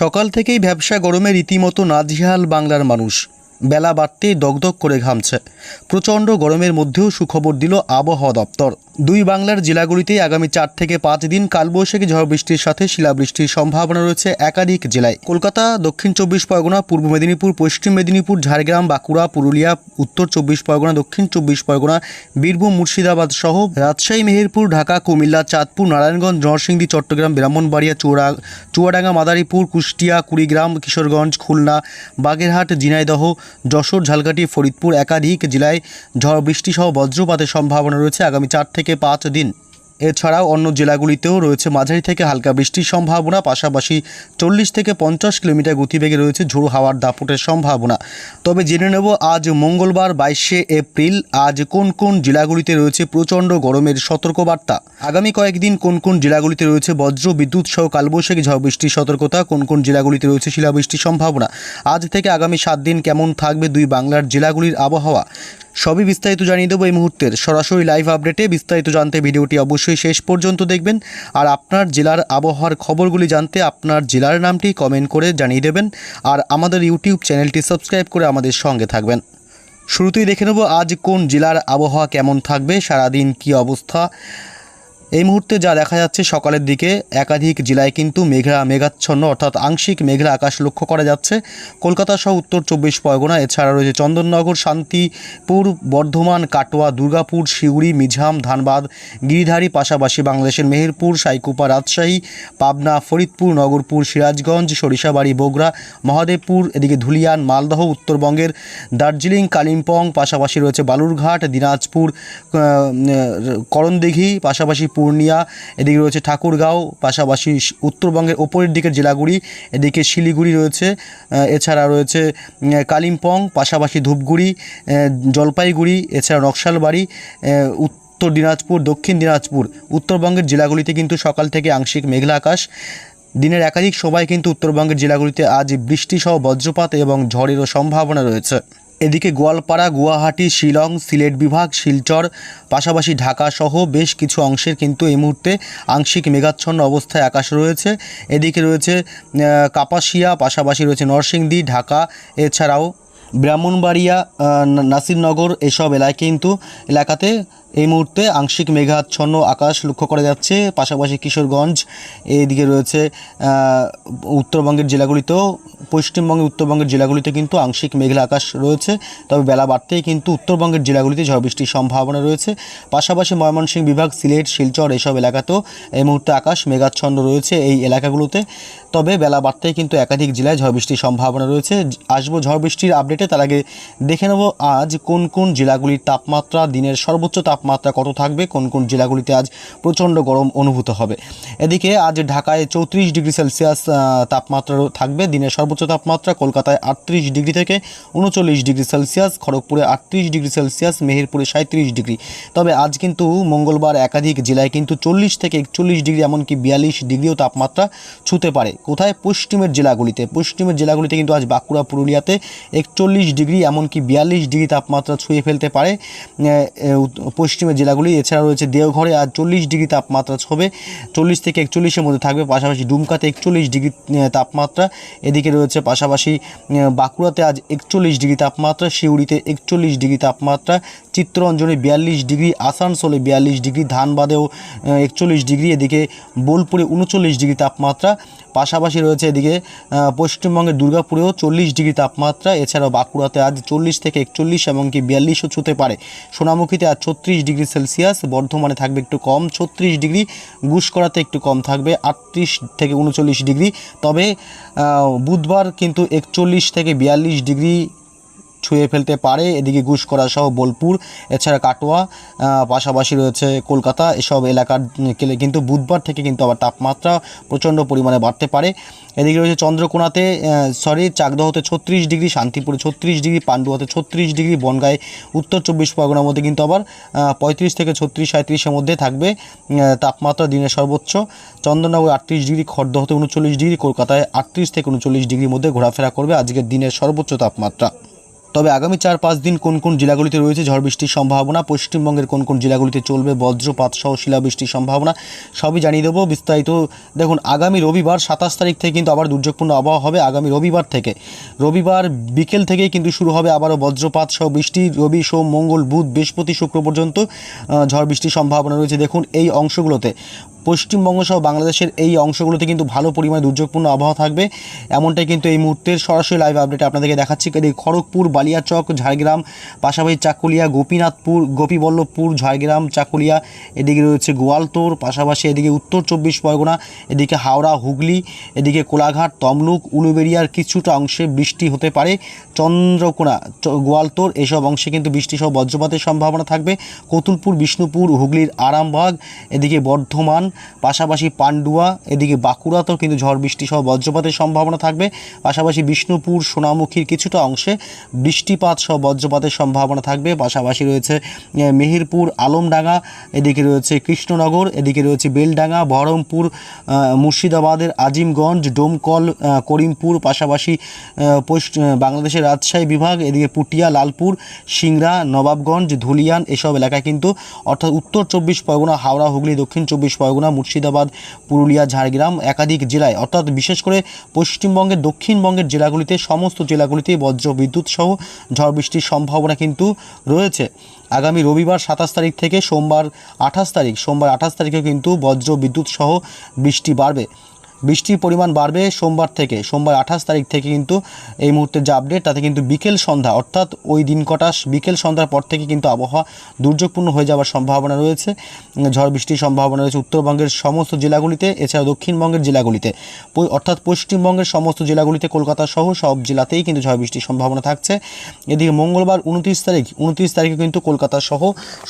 সকাল থেকেই ব্যবসা গরমে রীতিমতো নাজিহাল বাংলার মানুষ। বেলা বাড়তেই দগদগ করে ঘামছে। প্রচণ্ড গরমের মধ্যেও সুখবর দিল আবহাওয়া দপ্তর। দুই বাংলার জেলাগুলিতে আগামী চার থেকে পাঁচ দিন কালবৈশাখী ঝড় বৃষ্টির সাথে শিলাবৃষ্টির সম্ভাবনা রয়েছে একাধিক জেলায়। কলকাতা, দক্ষিণ চব্বিশ পরগনা, পূর্ব মেদিনীপুর, পশ্চিম মেদিনীপুর, ঝাড়গ্রাম, বাঁকুড়া, পুরুলিয়া, উত্তর চব্বিশ পরগনা, দক্ষিণ চব্বিশ পরগনা, বীরভূম, মুর্শিদাবাদ সহ রাজশাহী, মেহেরপুর, ঢাকা, কুমিল্লা, চাঁদপুর, নারায়ণগঞ্জ, নরসিংদী, চট্টগ্রাম, ব্রাহ্মণবাড়িয়া, চুয়াডা, চুয়াডাঙ্গা, মাদারীপুর, কুষ্টিয়া, কুড়িগ্রাম, কিশোরগঞ্জ, খুলনা, বাগেরহাট, ঝিনাইদহ, যশোর, ঝালকাঠি, ফরিদপুর একাধিক জেলায় ঝড় বৃষ্টি সহ বজ্রপাতের সম্ভাবনা রয়েছে। আগামী চার থেকে পাঁচ দিন। এছাড়াও অন্য জেলাগুলিতেও রয়েছে মাঝারি থেকে হালকা বৃষ্টির সম্ভাবনা, পাশাপাশি চল্লিশ থেকে পঞ্চাশ কিলোমিটার গতিবেগে রয়েছে ঝোড়ো হাওয়ার দাপটের সম্ভাবনা। তবে জেনে নেব, আজ মঙ্গলবার বাইশে এপ্রিল, আজ কোন কোন জেলাগুলিতে রয়েছে প্রচণ্ড গরমের সতর্কবার্তা? আগামী কয়েকদিন কোন কোন জেলাগুলিতে রয়েছে বজ্র বিদ্যুৎ সহ কালবৈশাখী ঝড় বৃষ্টির সতর্কতা, কোন কোন জেলাগুলিতে রয়েছে শিলাবৃষ্টির সম্ভাবনা? আজ থেকে আগামী সাত দিন কেমন থাকবে দুই বাংলার জেলাগুলির আবহাওয়া? সবই বিস্তারিত জানিয়ে দেবো এই মুহূর্তের। সরাসরি লাইভ আপডেটে বিস্তারিত জানতে ভিডিওটি অবশ্যই শেষ পর্যন্ত দেখবেন। আর আপনার জেলার আবহাওয়ার খবরগুলি জানতে আপনার জেলার নামটি কমেন্ট করে জানিয়ে দেবেন। আর আমাদের ইউটিউব চ্যানেলটি সাবস্ক্রাইব করে আমাদের সঙ্গে থাকবেন। শুরুতেই দেখে নেব আজ কোন জেলার আবহাওয়া কেমন থাকবে, সারাদিন কি অবস্থা এই মুহূর্তে যা দেখা যাচ্ছে সকালের দিকে, একাধিক জেলায় কিন্তু মেঘলা, মেঘাচ্ছন্ন অর্থাৎ আংশিক মেঘলা আকাশ লক্ষ্য করা যাচ্ছে। কলকাতা সহ উত্তর চব্বিশ পরগনা, এছাড়া রয়েছে চন্দননগর, শান্তিপুর, বর্ধমান, কাটোয়া, দুর্গাপুর, শিউড়ি মিঝাম ধানবাদ, গিরিধারী, পাশাপাশি বাংলাদেশের মেহেরপুর, সাইকুপা, রাজশাহী, পাবনা, ফরিদপুর, নগরপুর, সিরাজগঞ্জ, সরিষাবাড়ি, বগুড়া, মহাদেবপুর, এদিকে ধুলিয়ান, মালদহ, উত্তরবঙ্গের দার্জিলিং, কালিম্পং, পাশাপাশি রয়েছে বালুরঘাট, দিনাজপুর করণদিঘি, পাশাপাশি পূর্ণিয়া, এদিকে রয়েছে ঠাকুরগাঁও, পাশাপাশি উত্তরবঙ্গের ওপরের দিকের জেলাগুলি এদিকে শিলিগুড়ি রয়েছে এছাড়া রয়েছে কালিম্পং, পাশাপাশি ধূপগুড়ি জলপাইগুড়ি, এছাড়া নকশালবাড়ি উত্তর দিনাজপুর, দক্ষিণ দিনাজপুর, উত্তরবঙ্গের জেলাগুলিতে কিন্তু সকাল থেকে আংশিক মেঘলা আকাশ। দিনের একাধিক সময় কিন্তু উত্তরবঙ্গের জেলাগুলিতে আজ বৃষ্টিসহ বজ্রপাত এবং ঝড়েরও সম্ভাবনা রয়েছে। এদিকে গোয়ালপাড়া, গুয়াহাটি, শিলং, সিলেট বিভাগ, শিলচর, পাশাপাশি ঢাকা সহ বেশ কিছু অংশের কিন্তু এই মুহূর্তে আংশিক মেঘাচ্ছন্ন অবস্থায় আকাশ রয়েছে। এদিকে রয়েছে কাপাসিয়া, পাশাপাশি রয়েছে নরসিংদী, ঢাকা, এছাড়াও ব্রাহ্মণবাড়িয়া নাসিরনগর এসব এলাকায় কিন্তু এলাকাতে এই মুহূর্তে আংশিক মেঘাচ্ছন্ন আকাশ লক্ষ্য করা যাচ্ছে। পাশাপাশি কিশোরগঞ্জ এইদিকে রয়েছে উত্তরবঙ্গের জেলাগুলিতেও, পশ্চিমবঙ্গের উত্তরবঙ্গের জেলাগুলিতে কিন্তু আংশিক মেঘলা আকাশ রয়েছে। তবে বেলা বাড়তেই কিন্তু উত্তরবঙ্গের জেলাগুলিতে ঝড় বৃষ্টির সম্ভাবনা রয়েছে। পাশাপাশি ময়মনসিংহ বিভাগ, সিলেট, শিলচর এসব এলাকাতেও এই মুহূর্তে আকাশ মেঘাচ্ছন্ন রয়েছে এই এলাকাগুলোতে। তবে বেলা বাড়তেই কিন্তু একাধিক জেলায় ঝড় বৃষ্টির সম্ভাবনা রয়েছে। আসব ঝড় বৃষ্টির আপডেটে, তার আগে দেখে নেব আজ কোন কোন জেলাগুলির তাপমাত্রা, দিনের সর্বোচ্চ তাপমাত্রা কত থাকবে, কোন কোন জেলাগুলিতে আজ প্রচণ্ড গরম অনুভূত হবে। এদিকে আজ ঢাকায় চৌত্রিশ ডিগ্রি সেলসিয়াস তাপমাত্রা থাকবে, দিনের সর্বোচ্চ তাপমাত্রা কলকাতায় আটত্রিশ ডিগ্রি থেকে উনচল্লিশ ডিগ্রি সেলসিয়াস, খড়গপুরে আটত্রিশ ডিগ্রি সেলসিয়াস, মেহেরপুরে সাঁত্রিশ ডিগ্রি। তবে আজ কিন্তু মঙ্গলবার একাধিক জেলায় কিন্তু চল্লিশ থেকে একচল্লিশ ডিগ্রি, এমনকি বিয়াল্লিশ ডিগ্রিও তাপমাত্রা ছুতে পারে। কোথায়? পশ্চিমের জেলাগুলিতে। পশ্চিমের জেলাগুলিতে কিন্তু আজ বাঁকুড়া, পুরুলিয়াতে একচল্লিশ ডিগ্রি, এমনকি বিয়াল্লিশ ডিগ্রি তাপমাত্রা ছুঁয়ে ফেলতে পারে পশ্চিমের জেলাগুলি। এছাড়া রয়েছে দেওঘরে আজ চল্লিশ ডিগ্রি তাপমাত্রা ছবে, চল্লিশ থেকে একচল্লিশের মধ্যে থাকবে, পাশাপাশি ডুমকাতে একচল্লিশ ডিগ্রি তাপমাত্রা। এদিকে রয়েছে পাশাপাশি বাঁকুড়াতে আজ একচল্লিশ ডিগ্রি তাপমাত্রা, শিউড়িতে একচল্লিশ ডিগ্রি তাপমাত্রা, চিত্তরঞ্জনে বিয়াল্লিশ ডিগ্রি, আসানসোলে বিয়াল্লিশ ডিগ্রি, ধানবাদেও একচল্লিশ ডিগ্রি। এদিকে বোলপুরে উনচল্লিশ ডিগ্রি তাপমাত্রা পাশাপাশি রয়েছে এদিকে পশ্চিমবঙ্গের দুর্গাপুরেও চল্লিশ ডিগ্রি তাপমাত্রা। এছাড়াও বাঁকুড়াতে আজ চল্লিশ থেকে একচল্লিশ এমনকি বিয়াল্লিশও ছুতে পারে। সোনামুখীতে আজ ছত্রিশ ডিগ্রি সেলসিয়াস। বর্ধমানে থাকবে একটু কম, ছত্রিশ ডিগ্রি। গুসকরাতে একটু কম থাকবে, আটত্রিশ থেকে উনচল্লিশ ডিগ্রি। তবে বুধবার কিন্তু একচল্লিশ থেকে বিয়াল্লিশ ডিগ্রি ছুঁয়ে ফেলতে পারে। এদিকে গুসকরা সহ বোলপুর, এছাড়া কাটোয়া পাশাপাশি রয়েছে কলকাতা, এসব এলাকার কিন্তু বুধবার থেকে কিন্তু আবার তাপমাত্রা প্রচণ্ড পরিমাণে বাড়তে পারে। এদিকে রয়েছে চন্দ্রকোনাতে সরি চাকদহতে ছত্রিশ ডিগ্রি, শান্তিপুরে ছত্রিশ ডিগ্রি, পান্ডুয়াতে ছত্রিশ ডিগ্রি, বনগাঁয় উত্তর চব্বিশ পরগনার মধ্যে কিন্তু আবার পঁয়ত্রিশ থেকে ছত্রিশ সাঁত্রিশের মধ্যে থাকবে তাপমাত্রা দিনের সর্বোচ্চ। চন্দননগর আটত্রিশ ডিগ্রি, খড়দহতে উনচল্লিশ ডিগ্রি, কলকাতায় আটত্রিশ থেকে উনচল্লিশ ডিগ্রির মধ্যে ঘোরাফেরা করবে আজকের দিনের সর্বোচ্চ তাপমাত্রা। তবে আগামী চার পাঁচ দিন কোন কোন জেলাগুলিতে রয়েছে ঝড় বৃষ্টির সম্ভাবনা, পশ্চিমবঙ্গের কোন কোন জেলাগুলিতে চলবে বজ্রপাত সহ শিলাবৃষ্টির সম্ভাবনা, সবই জানিয়ে দেবো বিস্তারিত। দেখুন, আগামী রবিবার সাতাশ তারিখ থেকে কিন্তু আবার দুর্যোগপূর্ণ আবহাওয়া হবে আগামী রবিবার থেকে। রবিবার বিকেল থেকেই কিন্তু শুরু হবে আবারও বজ্রপাত সহ বৃষ্টি। রবি, সোম, মঙ্গল, বুধ, বৃহস্পতি, শুক্র পর্যন্ত ঝড় বৃষ্টির সম্ভাবনা রয়েছে। দেখুন, এই অংশগুলোতে পশ্চিমবঙ্গ সহ বাংলাদেশের এই অংশগুলোতে কিন্তু ভালো পরিমাণে দুর্যোগপূর্ণ আবহাওয়া থাকবে। এমনটাই কিন্তু এই মুহূর্তের সরাসরি লাইভ আপডেটে আপনাদেরকে দেখাচ্ছি। খড়গপুর, বালিয়াচক, ঝাড়গ্রাম, পাশাপাশি চাকুলিয়া, গোপীনাথপুর, গোপীবল্লভপুর, ঝাড়গ্রাম, চাকুলিয়া, এদিকে রয়েছে গোয়ালতোর, পাশাপাশি এদিকে উত্তর চব্বিশ পরগনা, এদিকে হাওড়া, হুগলি, এদিকে কোলাঘাট, তমলুক উলুবেড়িয়ার কিছুটা অংশে বৃষ্টি হতে পারে। চন্দ্রকোনা গোয়ালতোর এসব অংশে কিন্তু বৃষ্টি সহ বজ্রপাতের সম্ভাবনা থাকবে। কতুলপুর, বিষ্ণুপুর, হুগলির আরামবাগ, এদিকে বর্ধমান পাশাপাশি পান্ডুয়া, এদিকে বাঁকুড়াতেও কিন্তু ঝড় বৃষ্টি সহ বজ্রপাতের সম্ভাবনা থাকবে। পাশাপাশি বিষ্ণুপুর, সোনামুখীর কিছুটা অংশে বৃষ্টিপাত সহ বজ্রপাতের সম্ভাবনা থাকবে। পাশাপাশি রয়েছে মেহেরপুর, আলমডাঙ্গা, এদিকে রয়েছে কৃষ্ণনগর, এদিকে রয়েছে বেলডাঙ্গা, বহরমপুর মুর্শিদাবাদের আজিমগঞ্জ, ডোমকল করিমপুর, পাশাপাশি বাংলাদেশের রাজশাহী বিভাগ, এদিকে পুটিয়া, লালপুর, সিংড়া, নবাবগঞ্জ, ধুলিয়ান এসব এলাকায় কিন্তু অর্থাৎ উত্তর চব্বিশ পরগনা, হাওড়া, হুগলি, দক্ষিণ চব্বিশ পরগনা মুর্শিদাবাদ, পুরুলিয়া, ঝাড়গ্রাম একাধিক জেলায়। অর্থাৎ বিশেষ করে পশ্চিমবঙ্গের, দক্ষিণবঙ্গের জেলাগুলিতে, সমস্ত জেলাগুলিতে বজ্র বিদ্যুৎ সহ ঝড় বৃষ্টির সম্ভাবনা কিন্তু রয়েছে। আগামী রবিবার সাতাশ তারিখ থেকে সোমবার আঠাশ তারিখ, সোমবার আঠাশ তারিখে কিন্তু বজ্র বিদ্যুৎ সহ বৃষ্টি বাড়বে। বৃষ্টির পরিমাণ বাড়বে সোমবার থেকে। সোমবার আঠাশ তারিখ থেকে কিন্তু এই মুহূর্তের যে আপডেট তাতে কিন্তু বিকেল সন্ধ্যা, অর্থাৎ ওই দিন কটা বিকেল সন্ধ্যার পর থেকে কিন্তু আবহাওয়া দুর্যোগপূর্ণ হয়ে যাওয়ার সম্ভাবনা রয়েছে। ঝড় বৃষ্টির সম্ভাবনা রয়েছে উত্তরবঙ্গের সমস্ত জেলাগুলিতে এছাড়া দক্ষিণবঙ্গের জেলাগুলিতে। অর্থাৎ পশ্চিমবঙ্গের সমস্ত জেলাগুলিতে, কলকাতা সহ সব জেলাতেই কিন্তু ঝড় বৃষ্টির সম্ভাবনা থাকছে। এদিকে মঙ্গলবার উনত্রিশ তারিখ, উনত্রিশ তারিখে কিন্তু কলকাতা সহ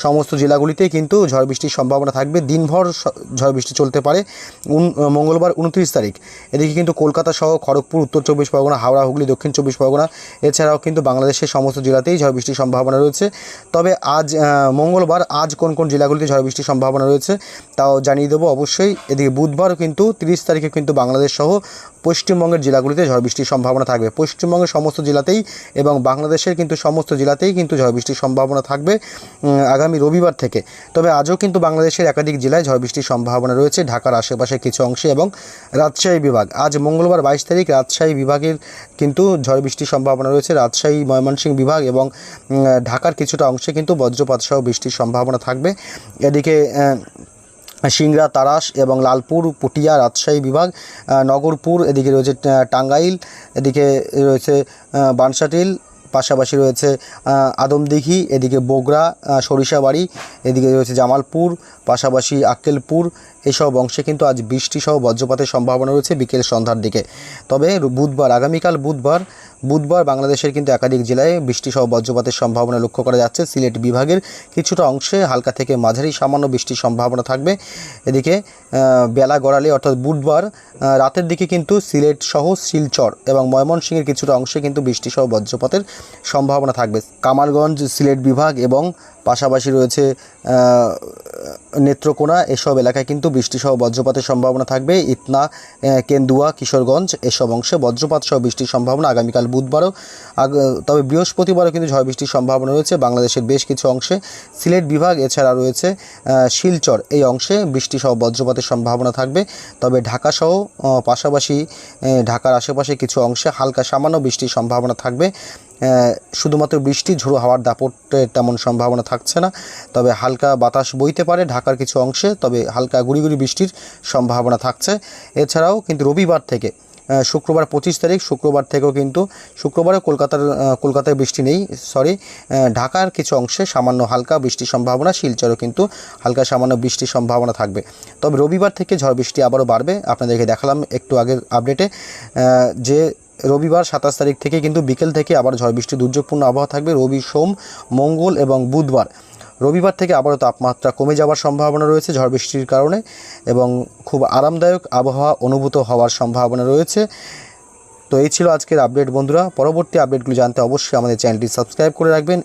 সমস্ত জেলাগুলিতেই কিন্তু ঝড় বৃষ্টির সম্ভাবনা থাকবে। দিনভর ঝড় বৃষ্টি চলতে পারে। মঙ্গলবার উনত্রিশ তারিখ। এদিকে কিন্তু কলকাতা সহ খড়গপুর, উত্তর চব্বিশ পরগনা, হাওড়া, হুগলি, দক্ষিণ চব্বিশ পরগনা, এছাড়াও কিন্তু বাংলাদেশের সমস্ত জেলাতেই ঝড় বৃষ্টির সম্ভাবনা রয়েছে। তবে আজ মঙ্গলবার আজ কোন কোন জেলাগুলিতে ঝড় বৃষ্টির সম্ভাবনা রয়েছে, তাও জানিয়ে দেবো অবশ্যই। এদিকে বুধবারও কিন্তু তিরিশ তারিখে কিন্তু বাংলাদেশ সহ পশ্চিমবঙ্গের জেলাগুলিতে ঝড় বৃষ্টির সম্ভাবনা থাকবে। পশ্চিমবঙ্গের সমস্ত জেলাতেই এবং বাংলাদেশের কিন্তু সমস্ত জেলাতেই কিন্তু ঝড় বৃষ্টির সম্ভাবনা থাকবে আগামী রবিবার থেকে। তবে আজও কিন্তু বাংলাদেশের একাধিক জেলায় ঝড় বৃষ্টির সম্ভাবনা রয়েছে, ঢাকার আশেপাশে কিছু অংশে এবং রাজশাহী বিভাগ। আজ মঙ্গলবার বাইশ তারিখ রাজশাহী বিভাগের কিন্তু ঝড় বৃষ্টির সম্ভাবনা রয়েছে। রাজশাহী, ময়মনসিংহ বিভাগ এবং ঢাকার কিছুটা অংশে কিন্তু বজ্রপাত সহ বৃষ্টির সম্ভাবনা থাকবে। এদিকে সিংড়া, তারাস এবং লালপুর, পুটিয়া, রাজশাহী বিভাগ নগরপুর, এদিকে রয়েছে টাঙ্গাইল, এদিকে রয়েছে বানসাটিল, পাশাপাশি রয়েছে আদমদিঘি, এদিকে বগরা সরিষাবাড়ি, এদিকে রয়েছে জামালপুর, পাশাপাশি আক্কেলপুর এসব অংশে কিন্তু আজ বৃষ্টি সহ বজ্রপাতের সম্ভাবনা রয়েছে বিকেল সন্ধ্যার দিকে। তবে বুধবার, আগামীকাল বুধবার বুধবার বাংলাদেশের কিন্তু একাধিক জেলায় বৃষ্টি সহ বজ্রপাতের সম্ভাবনা লক্ষ্য করা যাচ্ছে। সিলেট বিভাগের কিছুটা অংশে হালকা থেকে মাঝারি সামান্য বৃষ্টির সম্ভাবনা থাকবে। এদিকে বেলা গড়ালে অর্থাৎ বুধবার রাতের দিকে কিন্তু সিলেট সহ শিলচর এবং ময়মনসিংহের কিছুটা অংশে কিন্তু বৃষ্টি সহ বজ্রপাতের সম্ভাবনা থাকবে। কামালগঞ্জ, সিলেট বিভাগ এবং পাশাপাশি রয়েছে নেত্রকোনা, এসব এলাকায় কিন্তু বৃষ্টি সহ বজ্রপাতের সম্ভাবনা থাকবে। ইতনা কেন্দুয়া, কিশোরগঞ্জ এসব অংশে বজ্রপাত সহ বৃষ্টির সম্ভাবনা আগামীকাল বুধবারও তবে বৃহস্পতিবারও কিন্তু ঝড় বৃষ্টির সম্ভাবনা রয়েছে। বাংলাদেশের বেশ কিছু অংশে সিলেট বিভাগ, এছাড়া রয়েছে শিলচর এই অংশে বৃষ্টি সহ বজ্রপাতের সম্ভাবনা থাকবে। তবে ঢাকা সহ পাশাপাশি ঢাকার আশেপাশে কিছু অংশে হালকা সামান্য বৃষ্টির সম্ভাবনা থাকবে। শুধুমাত্র বৃষ্টি, ঝোড়ো হাওয়ার দাপটের তেমন সম্ভাবনা থাকছে না। তবে হালকা বাতাস বইতে পারে ঢাকার কিছু অংশে, তবে হালকা গুড়ি গুড়ি বৃষ্টির সম্ভাবনা থাকছে। এছাড়াও কিন্তু রবিবার থেকে শুক্রবার পঁচিশ তারিখ, শুক্রবার থেকেও কিন্তু শুক্রবারে কলকাতার কলকাতায় বৃষ্টি নেই, সরি ঢাকার কিছু অংশে সামান্য হালকা বৃষ্টির সম্ভাবনা, শিলচরও কিন্তু হালকা সামান্য বৃষ্টির সম্ভাবনা থাকবে। তবে রবিবার থেকে ঝড় বৃষ্টি আবারও বাড়বে, আপনাদেরকে দেখালাম একটু আগের আপডেটে যে রবিবার সাতাশ তারিখ থেকে কিন্তু বিকেল থেকে আবার ঝড় বৃষ্টি দুর্যোগপূর্ণ আবহাওয়া থাকবে। রবি, সোম, মঙ্গল এবং বুধবার। রবিবার থেকে আবারও তাপমাত্রা কমে যাওয়ার সম্ভাবনা রয়েছে ঝড় বৃষ্টির কারণে এবং খুব আরামদায়ক আবহাওয়া অনুভূত হওয়ার সম্ভাবনা রয়েছে। তো এই ছিল আজকের আপডেট বন্ধুরা। পরবর্তী আপডেটগুলো জানতে অবশ্যই আমাদের চ্যানেলটি সাবস্ক্রাইব করে রাখবেন।